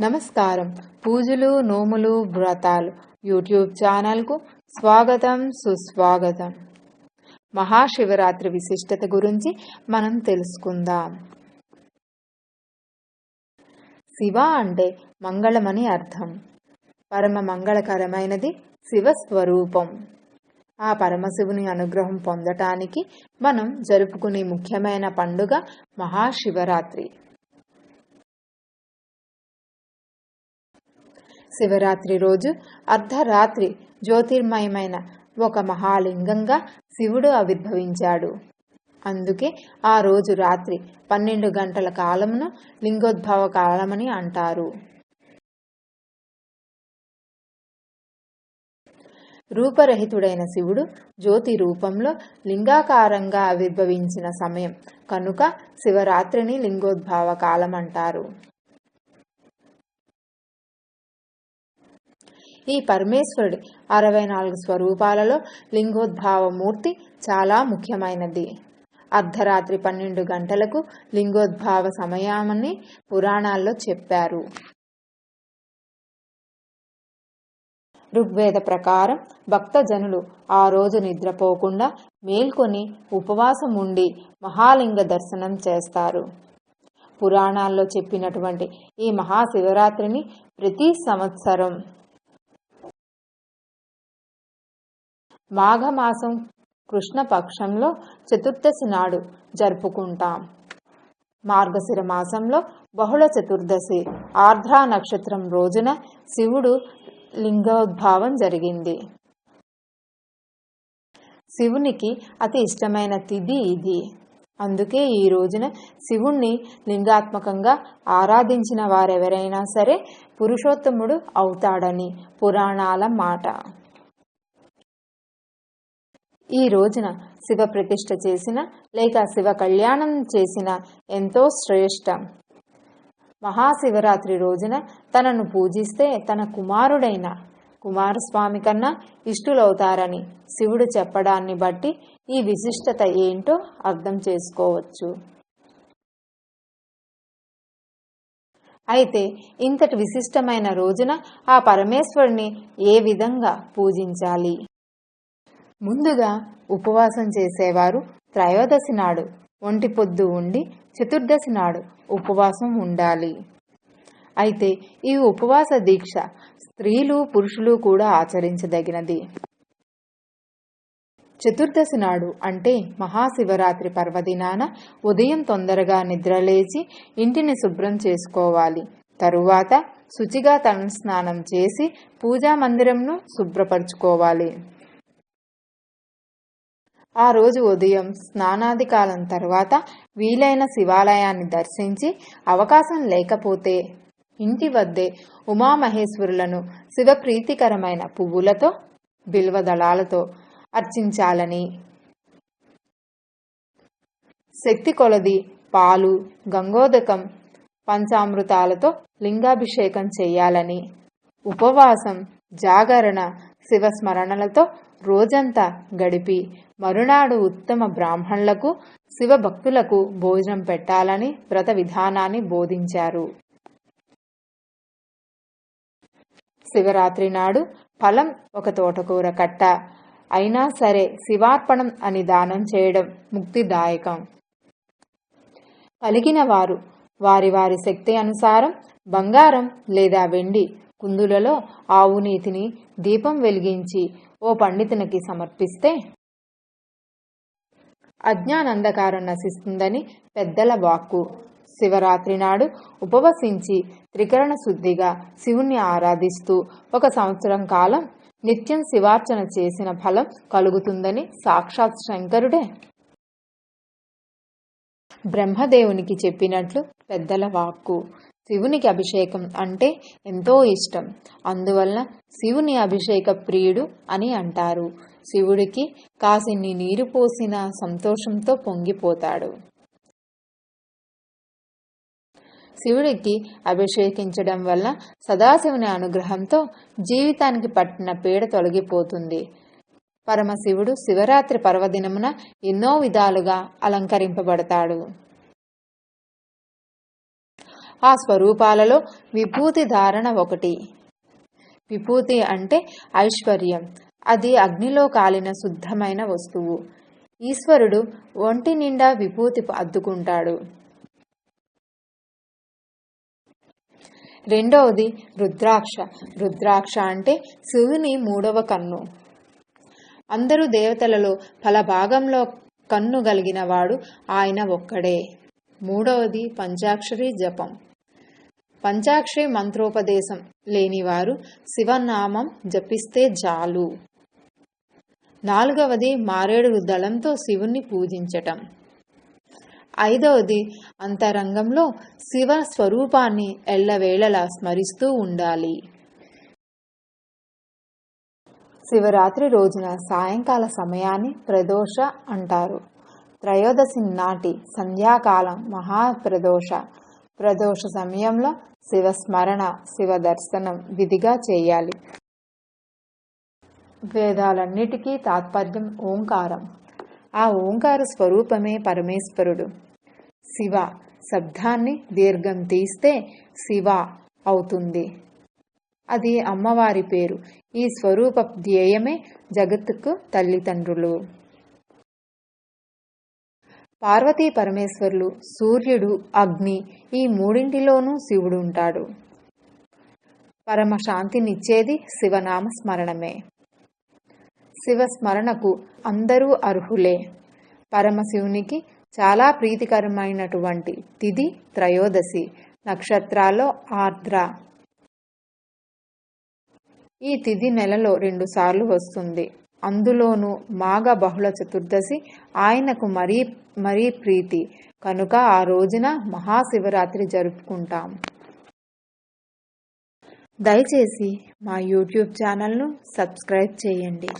నమస్కారం. పూజలు నోములు వ్రతాలు. యూట్యూబ్ ఛానల్కు స్వాగతం సుస్వాగతం. మహాశివరాత్రి విశిష్టత గురించి మనం తెలుసుకుందాం. శివ అంటే మంగళమని అర్థం. పరమ మంగళకరమైనది శివస్వరూపం. ఆ పరమశివుని అనుగ్రహం పొందటానికి మనం జరుపుకునే ముఖ్యమైన పండుగ మహాశివరాత్రి. శివరాత్రి రోజు అర్ధరాత్రి జ్యోతిర్మయమైన ఒక మహాలింగంగా శివుడు ఆవిర్భవించాడు. అందుకే ఆ రోజు రాత్రి పన్నెండు గంటల కాలమును లింగోద్భవ కాలమని అంటారు. రూపరహితుడైన శివుడు జ్యోతి రూపంలో లింగాకారంగా ఆవిర్భవించిన సమయం కనుక శివరాత్రిని లింగోద్భవ కాలం అంటారు ఈ పరమేశ్వరుడి అరవై నాలుగు స్వరూపాలలో లింగోద్భావమూర్తి చాలా ముఖ్యమైనది. అర్ధరాత్రి పన్నెండు గంటలకు లింగోద్భావ సమయామని పురాణాల్లో చెప్పారు. ఋగ్వేద ప్రకారం భక్తజనులు ఆ రోజు నిద్రపోకుండా మేల్కొని ఉపవాసం ఉండి మహాలింగ దర్శనం చేస్తారు. పురాణాల్లో చెప్పినటువంటి ఈ మహాశివరాత్రిని ప్రతి సంవత్సరం మాఘమాసం కృష్ణపక్షంలో చతుర్దశి నాడు జరుపుకుంటాం. మార్గశిర మాసంలో బహుళ చతుర్దశి ఆర్ద్రా నక్షత్రం రోజున శివుడు లింగోద్భావం జరిగింది. శివునికి అతి ఇష్టమైన తిథి ఇది. అందుకే ఈ రోజున శివుణ్ణి లింగాత్మకంగా ఆరాధించిన వారెవరైనా సరే పురుషోత్తముడు అవుతాడని పురాణాల మాట. ఈ రోజున శివ ప్రతిష్ట చేసిన లేక శివ కళ్యాణం చేసిన ఎంతో శ్రేష్టం. మహాశివరాత్రి రోజున తనను పూజిస్తే తన కుమారుడైన కుమారస్వామి కన్నా ఇష్టులవుతారని శివుడు చెప్పడాన్ని బట్టి ఈ విశిష్టత ఏంటో అర్థం చేసుకోవచ్చు. అయితే ఇంతటి విశిష్టమైన రోజున ఆ పరమేశ్వరుని ఏ విధంగా పూజించాలి? ముందుగా ఉపవాసం చేసేవారు త్రయోదశి నాడు ఒంటి పొద్దు ఉండి చతుర్దశి నాడు ఉపవాసం ఉండాలి. అయితే ఈ ఉపవాస దీక్ష స్త్రీలు పురుషులు కూడా ఆచరించదగినది. చతుర్దశి నాడు అంటే మహాశివరాత్రి పర్వదినాన ఉదయం తొందరగా నిద్రలేచి ఇంటిని శుభ్రం చేసుకోవాలి. తరువాత శుచిగా తన స్నానం చేసి పూజా మందిరంను శుభ్రపరచుకోవాలి. ఆ రోజు ఉదయం స్నానాది కాలం తర్వాత వీలైన శివాలయాన్ని దర్శించి అవకాశం లేకపోతే ఇంటి వద్దే ఉమామహేశ్వరులను శివప్రీతికరమైన పువ్వులతో బిల్వదళాలతో అర్చించాలని. శక్తి కొలది పాలు గంగోదకం పంచామృతాలతో లింగాభిషేకం చేయాలని. ఉపవాసం జాగరణ శివస్మరణలతో రోజంతా గడిపి మరునాడు ఉత్తమ బ్రాహ్మణులకు శివభక్తులకు భోజనం పెట్టాలని వ్రత విధానాన్ని బోధించారు. శివరాత్రి నాడు ఫలం ఒక తోటకూర కట్ట. అయినా సరే శివార్పణం అని దానం చేయడం ముక్తిదాయకం. కలిగిన వారు వారి వారి శక్తి అనుసారం బంగారం లేదా వెండి కుందులలో ఆవునీతిని దీపం వెలిగించి ఓ పండితునికి సమర్పిస్తే అజ్ఞానందకారం నశిస్తుందని పెద్దల వాక్కు. శివరాత్రి నాడు ఉపవసించి త్రికరణ శుద్ధిగా శివుణ్ణి ఆరాధిస్తూ ఒక సంవత్సరం కాలం నిత్యం శివార్చన చేసిన ఫలం కలుగుతుందని సాక్షాత్ శంకరుడే. బ్రహ్మదేవునికి చెప్పినట్లు పెద్దల వాక్కు. శివునికి అభిషేకం అంటే ఎంతో ఇష్టం. అందువలన శివుని అభిషేక ప్రియుడు అని అంటారు. శివుడికి కాసిన్ని నీరు పోసిన సంతోషంతో పొంగిపోతాడు. శివుడికి అభిషేకించడం వల్ల సదాశివుని అనుగ్రహంతో జీవితానికి పట్టిన పీడ తొలగిపోతుంది. పరమశివుడు శివరాత్రి పర్వదినమున ఎన్నో విధాలుగా అలంకరింపబడతాడు. ఆ స్వరూపాలలో విభూతి ధారణ ఒకటి. విభూతి అంటే ఐశ్వర్యం. అది అగ్నిలో కాలిన శుద్ధమైన వస్తువు. ఈశ్వరుడు ఒంటి నిండా విభూతి అద్దుకుంటాడు. రెండవది రుద్రాక్ష. రుద్రాక్ష అంటే శివుని మూడవ కన్ను. అందరూ దేవతలలో ఫలభాగంలో కన్ను గలిగిన వాడు ఆయన ఒక్కడే. మూడవది పంచాక్షరి జపం. పంచాక్షరి మంత్రోపదేశం. లేనివారు శివనామం జపిస్తే జాలు. నాలుగవది మారేడు దళంతో శివుణ్ణి పూజించటం. ఐదవది అంతరంగంలో శివ స్వరూపాన్ని ఎల్లవేళలా స్మరిస్తూ ఉండాలి. శివరాత్రి రోజున సాయంకాల సమయాన్ని ప్రదోష అంటారు. త్రయోదశి నాటి సంధ్యాకాలం మహాప్రదోష. ప్రదోష సమయంలో శివస్మరణ శివ దర్శనం విధిగా చేయాలి. వేదాలన్నిటికీ తాత్పర్యం ఓంకారం. ఆ ఓంకార స్వరూపమే పరమేశ్వరుడు. శివ శబ్దాన్ని దీర్ఘం తీస్తే శివ అవుతుంది. అది అమ్మవారి పేరు. ఈ స్వరూప ధ్యేయమే జగత్తుకు తల్లిదండ్రులు. పార్వతీ పరమేశ్వరులు సూర్యుడు అగ్ని ఈ మూడింటిలోనూ శివుడు ఉంటాడు. పరమ శాంతినిచ్చేది శివనామ స్మరణమే. శివస్మరణకు అందరూ అర్హులే. పరమశివునికి చాలా ప్రీతికరమైనటువంటి తిథి త్రయోదశి నక్షత్రాల్లో ఆర్ద్ర. ఈ తిథి నెలలో రెండుసార్లు వస్తుంది. అందులోనూ మాఘ బహుళ చతుర్దశి ఆయనకు మరీ మరీ ప్రీతి. కనుక ఆ రోజున మహాశివరాత్రి జరుపుకుంటాం. దయచేసి మా యూట్యూబ్ ఛానల్ను సబ్స్క్రైబ్ చేయండి.